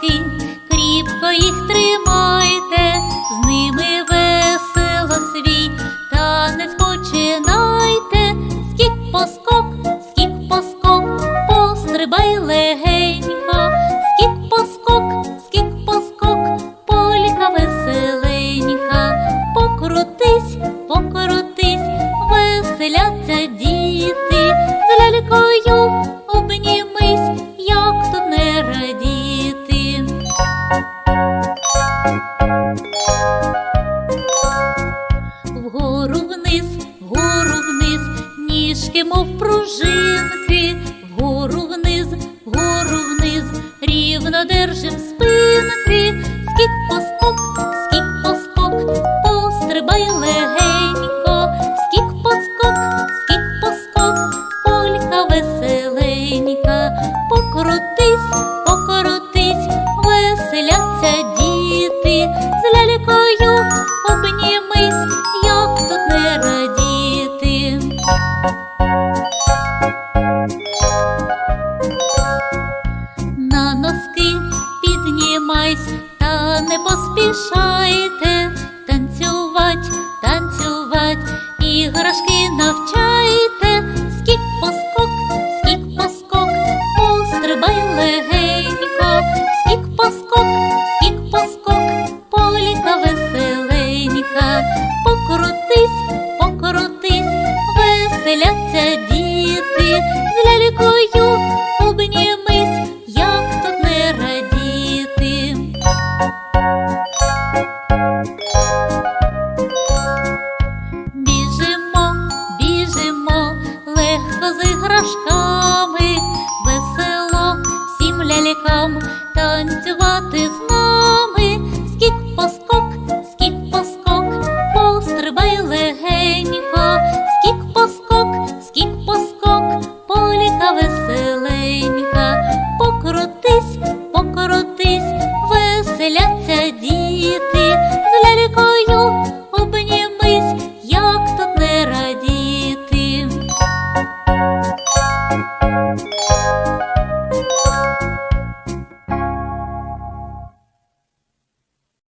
тінь, кріпко їх тримайте, з ними весело свій, та не спочинайте, скік поскок, скік поскок, пострибай легенько, скік поскок, скік поскок, поліка веселенька, покрутись, покрутись, веселяться діти, з лялькою обнімись. Вгору вниз, вгору вниз, ніжки, мов пружинки, вгору вниз, вгору вниз, рівно держим спинки, скік поскок, скік поскок, пострибай легенько, обнімись, як тут не радіти. На носки піднімайсь, та не поспішайте. Танцювать, танцювать, іграшки навчайте, скік поскок, скік поскок, пострибай легенько, скік поскок, скік веселяться діти, з лялькою обнімись, як тут не радіти. Біжимо, біжимо, легко з іграшками, весело всім лялькам танцювати з нами.